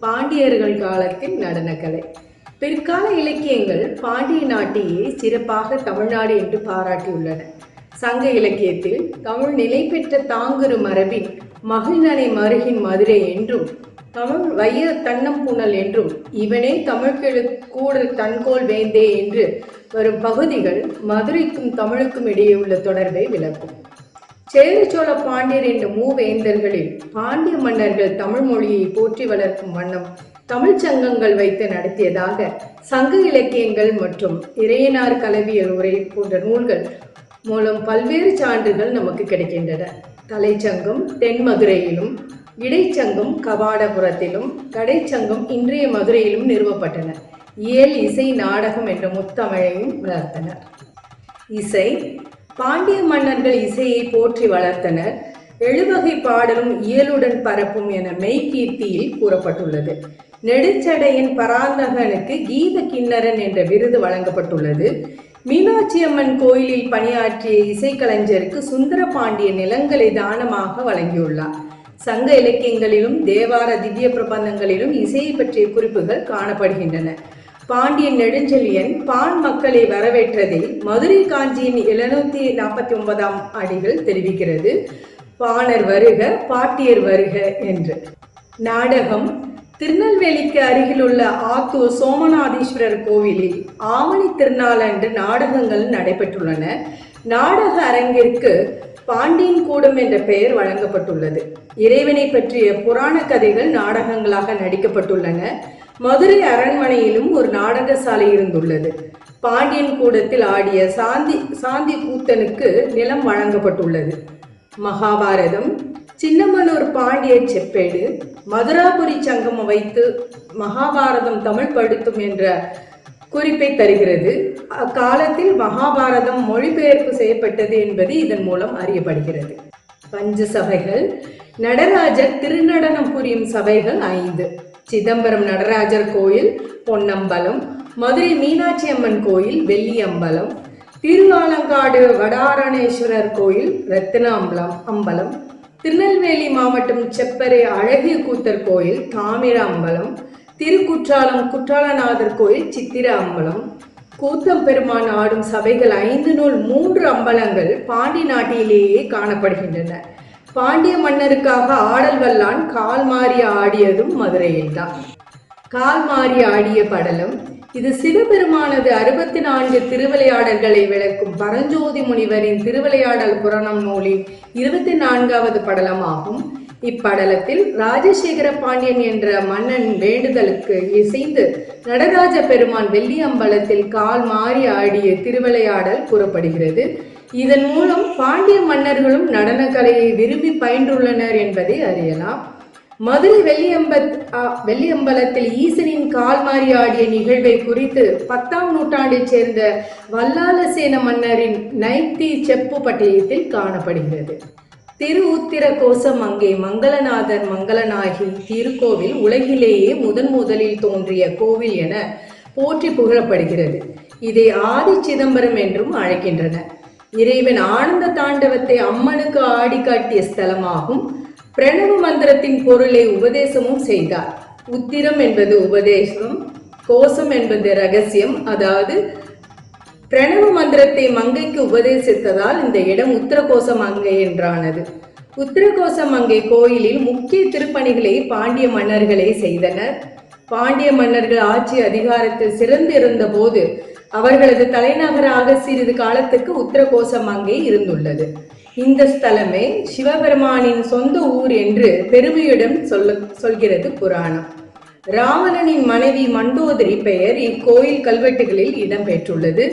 பாண்டியர்கள் காலத்தின் நடனக்கலை. பிற்கால இலக்கியங்கள் பாண்டிய நாட்டையே சிறப்பாக தமிழ்நாடு என்று பாராட்டியுள்ளன. சங்க இலக்கியத்தில் தமிழ் நிலை பெற்ற தாங்குரு மரபின் மகிழ்நனை மருகின் மதுரை என்றும் தமிழ் வைய தன்னம் புனல் என்றும் இவனே தமிழ்கெழு கூடல் தன்கோல் வேந்தே என்று வரும் பகுதிகள் மதுரைக்கும் தமிழுக்கும் இடையே உள்ள தொடர்பை விளக்கும். சேர பாண்டியர் என்ற மூவேந்தர்களில் பாண்டிய மன்னர்கள் தமிழ் மொழியை போற்றி வளர்க்கும் வண்ணம் தமிழ்ச் சங்கங்கள் வைத்து நடத்தியதாக சங்க இலக்கியங்கள் மற்றும் இறையனார் கலவியல் உரை போன்ற நூல்கள் மூலம் பல்வேறு சான்றுகள் நமக்கு கிடைக்கின்றன. கலைச்சங்கம் தென்மதுரையிலும் இடைச்சங்கம் கவாடபுரத்திலும் கடைச்சங்கம் இன்றைய மதுரையிலும் நிறுவப்பட்டன. இயல் இசை நாடகம் என்ற முத்தமிழையும் வளர்த்தனர். இசை பாண்டிய மன்னர்கள் இசையை போற்றி வளர்த்தனர். எழுவகை பாடலும் இயலுடன் பரப்பும் என மெய்கீர்த்தியில் கூறப்பட்டுள்ளது. நெடுச்சடையின் பராந்தகனுக்கு கீத கிண்ணரன் என்ற விருது வழங்கப்பட்டுள்ளது. மீனாட்சி அம்மன் கோயிலில் பணியாற்றிய இசைக்கலைஞருக்கு சுந்தர பாண்டிய நிலங்களை தானமாக வழங்கியுள்ளார். சங்க இலக்கியங்களிலும் தேவார திவ்ய பிரபந்தங்களிலும் இசையை பற்றிய குறிப்புகள் காணப்படுகின்றன. பாண்டியன் நெடுஞ்செழியன் பான் மக்களை வரவேற்றதை மதுரை காஞ்சியின் எழுநூத்தி நாற்பத்தி ஒன்பதாம் அடிகள் தெரிவிக்கிறது. பாணர் வருக பாட்டியர் வருக என்று. நாடகம் திருநெல்வேலிக்கு அருகிலுள்ள ஆத்தூர் சோமநாதீஸ்வரர் கோவிலில் ஆவணி திருநாள் அன்று நாடகங்கள் நடைபெற்றுள்ளன. நாடக அரங்கிற்கு பாண்டியன் கூடம் என்ற பெயர் வழங்கப்பட்டுள்ளது. இறைவனை பற்றிய புராண கதைகள் நாடகங்களாக நடிக்கப்பட்டுள்ளன. மதுரை அரண்மனையிலும் ஒரு நாடக சாலை இருந்துள்ளது. பாண்டியன் கூடத்தில் ஆடிய சாந்தி சாந்தி கூத்தனுக்கு நிலம் வழங்கப்பட்டுள்ளது. மகாபாரதம் சின்னமனூர் பாண்டிய செப்பேடு மதுராபுரி சங்கம் வைத்து மகாபாரதம் தமிழ் படுத்தும் என்ற குறிப்பை தருகிறது. அக்காலத்தில் மகாபாரதம் மொழிபெயர்ப்பு செய்யப்பட்டது என்பது இதன் மூலம் அறியப்படுகிறது. பஞ்ச சபைகள் நடராஜர் திருநடனம் புரியும் சபைகள் ஐந்து. சிதம்பரம் நடராஜர் கோயில் பொன்னம்பலம். மதுரை மீனாட்சி அம்மன் கோயில் வெள்ளியம்பலம். திருவாலங்காடு வடாரணேஸ்வரர் கோயில் ரத்தினாம்பலம் அம்பலம். திருநெல்வேலி மாவட்டம் செப்பரை அழகிய கூத்தர் கோயில் தாமிர அம்பலம் திருக்குற்றாலம் குற்றாலநாதர் கோயில் சித்திர அம்பலம் கூத்தம் பெருமான் ஆடும் சபைகள் ஐந்து நூல் மூன்று அம்பலங்கள் பாண்டி நாட்டிலேயே காணப்படுகின்றன. பாண்டிய மன்னருக்காக ஆடல் வல்லான் கால் மாறி ஆடியதும் மதுரையில்தான் கால் மாறி ஆடிய படலம் இது சிவபெருமானது அறுபத்தி நான்கு திருவிளையாடல்களை விளக்கும் பரஞ்சோதி முனிவரின் திருவிளையாடல் புராணம் நூலின் இருபத்தி நான்காவது படலமாகும். இப்படலத்தில் ராஜசேகர பாண்டியன் என்ற மன்னன் வேண்டுதலுக்கு இசைந்து நடராஜ பெருமான் வெள்ளியம்பலத்தில் கால் மாறி ஆடிய திருவிளையாடல் கூறப்படுகிறது. இதன் மூலம் பாண்டிய மன்னர்களும் நடனக்கலையை விரும்பி பயின்றுள்ளனர் என்பதை அறியலாம். மதுரை வெள்ளியம்பத் வெள்ளியம்பலத்தில் ஈசனின் கால் மாறி ஆடிய நிகழ்வை குறித்து பத்தாம் நூற்றாண்டைச் சேர்ந்த வல்லாலசேன மன்னரின் நைத்தி செப்பு பட்டயத்தில் காணப்படுகிறது. திரு உத்திர கோசம் அங்கே மங்களநாதர் மங்களநாயகி திருக்கோவில் உலகிலேயே முதன் முதலில் தோன்றிய கோவில் என போற்றி புகழப்படுகிறது. இதை ஆதி சிதம்பரம் என்றும் அழைக்கின்றனர். இறைவன் ஆனந்த தாண்டவத்தை அம்மனுக்கு ஆடி காட்டிய ஸ்தலமாகும். பிரணவ மந்திரத்தின் பொருளை உபதேசமும் செய்தார். உத்திரம் என்பது உபதேசம் கோஷம் என்பது ரகசியம். அதாவது பிரணவ மந்திரத்தை மங்கைக்கு உபதேசித்ததால் இந்த இடம் உத்தரகோச மங்கை என்றானது. உத்தரகோச மங்கை கோயிலில் முக்கிய திருப்பணிகளை பாண்டிய மன்னர்களே செய்தனர். பாண்டிய மன்னர்கள் ஆட்சி அதிகாரத்தில் சிறந்திருந்த போது அவர்களது தலைநகராக சிறிது காலத்திற்கு உத்தரகோசம் அங்கே இருந்துள்ளது. இந்த ஸ்தலமே சிவபெருமானின் சொந்த ஊர் என்று பெருமையுடன் சொல்ல சொல்கிறது புராணம். ராவணனின் மனைவி மண்டோதரி பெயர் இக்கோயில் கல்வெட்டுகளில் இடம்பெற்றுள்ளது.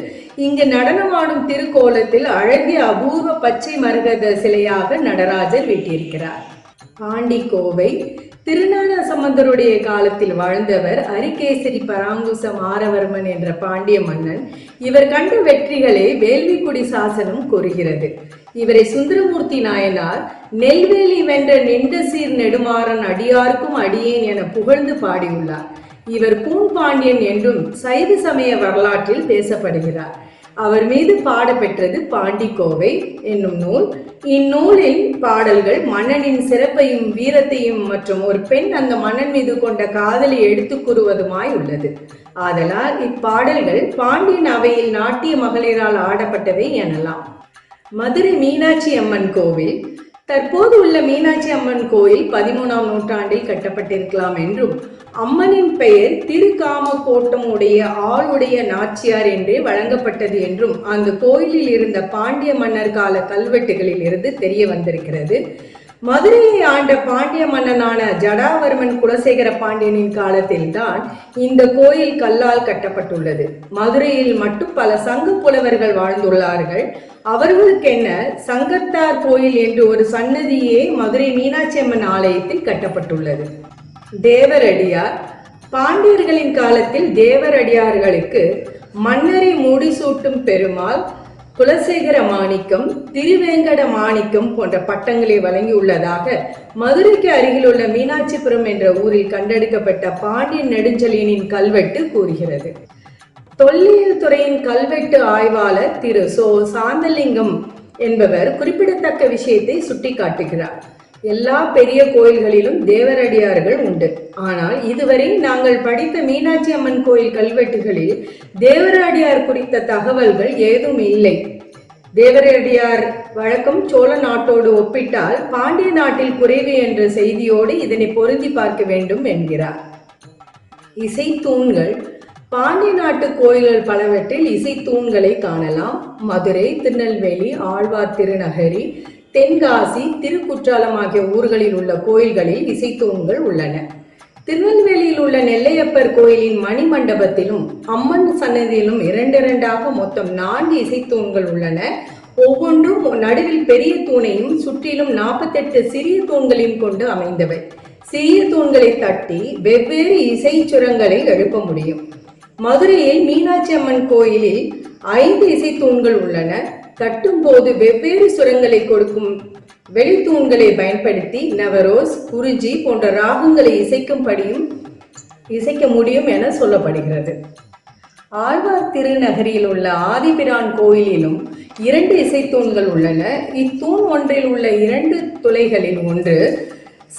இங்கு நடனமாடும் திருக்கோலத்தில் அழகிய அபூர்வ பச்சை மரகத சிலையாக நடராஜர் வீட்டிருக்கிறார் பாண்டிக்கோவை திருநாள சம்பந்தருடைய காலத்தில் வாழ்ந்தவர் அரிகேசரி பராங்குச மாரவர்மன் என்ற பாண்டிய மன்னன். இவர் கண்ட வெற்றிகளை வேள்விக்குடி சாசனம் கூறுகிறது. இவரை சுந்தரமூர்த்தி நாயனார் நெல்வேலி வென்ற நின்ற சீர் நெடுமாறன் அடியார்க்கும் அடியேன் என புகழ்ந்து பாடியுள்ளார். இவர் பூண்பாண்டியன் என்றும் சைவ சமய வரலாற்றில் பேசப்படுகிறார். அவர் மீது பாடப்பெற்றது பாண்டிக்கோவை என்னும் நூல். இந்நூலில் பாடல்கள் மன்னனின் சிறப்பையும் வீரத்தையும் மற்றும் ஒரு பெண் அந்த மன்னன் மீது கொண்ட காதலை எடுத்துக் கூறுவதுமாய் உள்ளது. ஆதலால் இப்பாடல்கள் பாண்டியன் அவையில் நாட்டிய மகளிரால் ஆடப்பட்டவை எனலாம். மதுரை மீனாட்சி அம்மன் கோவில் தற்போது உள்ள மீனாட்சி அம்மன் கோயில் பதிமூணாம் நூற்றாண்டில் கட்டப்பட்டிருக்கலாம் என்றும் அம்மனின் பெயர் திருக்காமக்கோட்டம் உடைய ஆளுடைய நாச்சியார் என்றே வழங்கப்பட்டது என்றும் அந்த கோயிலில் இருந்த பாண்டிய மன்னர் கால கல்வெட்டுகளில் இருந்து தெரிய வந்திருக்கிறது. மதுரையை ஆண்ட பாண்டிய மன்னனான ஜடாவர்மன் குலசேகர பாண்டியனின் காலத்தில் தான் இந்த கோயில் கல்லால் கட்டப்பட்டுள்ளது. மதுரையில் மட்டும் பல சங்க புலவர்கள் வாழ்ந்துள்ளார்கள். அவர்களுக்கென்ன சங்கத்தார் கோயில் என்று ஒரு சன்னதியே மதுரை மீனாட்சி அம்மன் ஆலயத்தில் கட்டப்பட்டுள்ளது. தேவரடியார் பாண்டியர்களின் காலத்தில் தேவரடியார்களுக்கு மன்னரை முடிசூட்டும் பெருமாள் குலசேகர மாணிக்கம் திருவேங்கட மாணிக்கம் போன்ற பட்டங்களை வழங்கியுள்ளதாக மதுரைக்கு அருகிலுள்ள மீனாட்சிபுரம் என்ற ஊரில் கண்டெடுக்கப்பட்ட பாண்டியன் நெடுஞ்செழியனின் கல்வெட்டு கூறுகிறது. தொல்லியல் துறையின் கல்வெட்டு ஆய்வாளர் திரு சோ சாந்தலிங்கம் என்பவர் குறிப்பிடத்தக்க விஷயத்தை சுட்டிக்காட்டுகிறார். எல்லா பெரிய கோயில்களிலும் தேவரடியார்கள் உண்டு. ஆனால் இதுவரை நாங்கள் படித்த மீனாட்சி அம்மன் கோயில் கல்வெட்டுகளில் தேவரடியார் குறித்த தகவல்கள் ஏதும் இல்லை. தேவரடியார் வழக்கம் சோழ நாட்டோடு ஒப்பிட்டால் பாண்டிய நாட்டில் குறைவு என்ற செய்தியோடு இதனை பொருந்தி பார்க்க வேண்டும் என்கிறார். இசைத்தூண்கள் பாண்டிய நாட்டு கோயில்கள் பலவற்றில் இசைத்தூண்களை காணலாம். மதுரை திருநெல்வேலி ஆழ்வார் திருநகரி தென்காசி திருக்குற்றாலம் ஆகிய ஊர்களில் உள்ள கோயில்களில் இசைத்தூண்கள் உள்ளன. திருநெல்வேலியில் உள்ள நெல்லையப்பர் கோயிலின் மணிமண்டபத்திலும் அம்மன் சன்னதியிலும் இரண்டிரண்டாக மொத்தம் நான்கு இசைத்தூண்கள் உள்ளன. ஒவ்வொன்றும் நடுவில் பெரிய தூணையும் சுற்றிலும் நாற்பத்தெட்டு சிறிய தூண்களையும் கொண்டு அமைந்தவை. சிறிய தூண்களை தட்டி வெவ்வேறு இசை சுரங்களை எழுப்ப முடியும். மதுரையில் மீனாட்சி அம்மன் கோயிலில் ஐந்து இசைத்தூண்கள் உள்ளன. கட்டும்போது வெவ்வேறு சுரங்களை கொடுக்கும் வெளித்தூண்களை பயன்படுத்தி நவரோஸ் குருஜி போன்ற ராகங்களை இசைக்கும்படியும் இசைக்க முடியும் என சொல்லப்படுகிறது. ஆழ்வார் திருநகரில் உள்ள ஆதிபிரான் கோயிலிலும் இரண்டு இசைத்தூண்கள் உள்ளன. இத்தூண் ஒன்றில் உள்ள இரண்டு துளைகளில் ஒன்று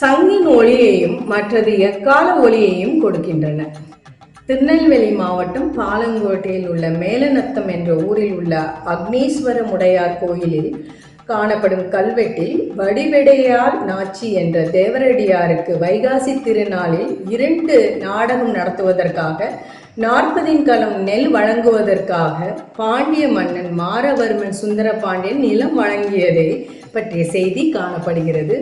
சங்கின் ஒளியையும் மற்றது எக்கால ஒளியையும் கொடுக்கின்றன. திருநெல்வேலி மாவட்டம் பாலங்கோட்டையில் உள்ள மேலநத்தம் என்ற ஊரில் உள்ள அக்னீஸ்வர முடையார் கோயிலில் காணப்படும் கல்வெட்டில் வடிவெடையார் நாச்சி என்ற தேவரடியாருக்கு வைகாசி திருநாளில் இரண்டு நாடகம் நடத்துவதற்காக நாற்பதின் களம் நெல் வழங்குவதற்காக பாண்டிய மன்னன் மாரவர்மன் சுந்தர பாண்டியன் நிலம் வழங்கியதை பற்றிய செய்தி காணப்படுகிறது.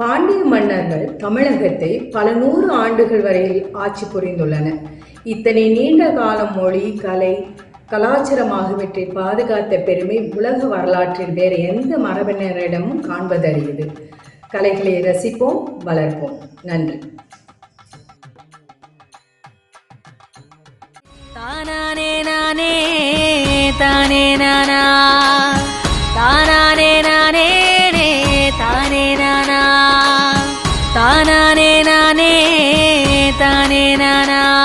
பாண்டிய மன்னர்கள் தமிழகத்தை பல நூறு ஆண்டுகள் வரையில் ஆட்சி புரிந்துள்ளனர். இத்தனை நீண்ட காலம் மொழி கலை கலாச்சாரம் ஆகியவற்றை பாதுகாத்த பெருமை உலக வரலாற்றில் வேறு எந்த மரபினரிடமும் காண்பதறியது. கலைகளை ரசிப்போம் வளர்ப்போம். நன்றி. தானானே நானே தானே நானா? தானானே たねなな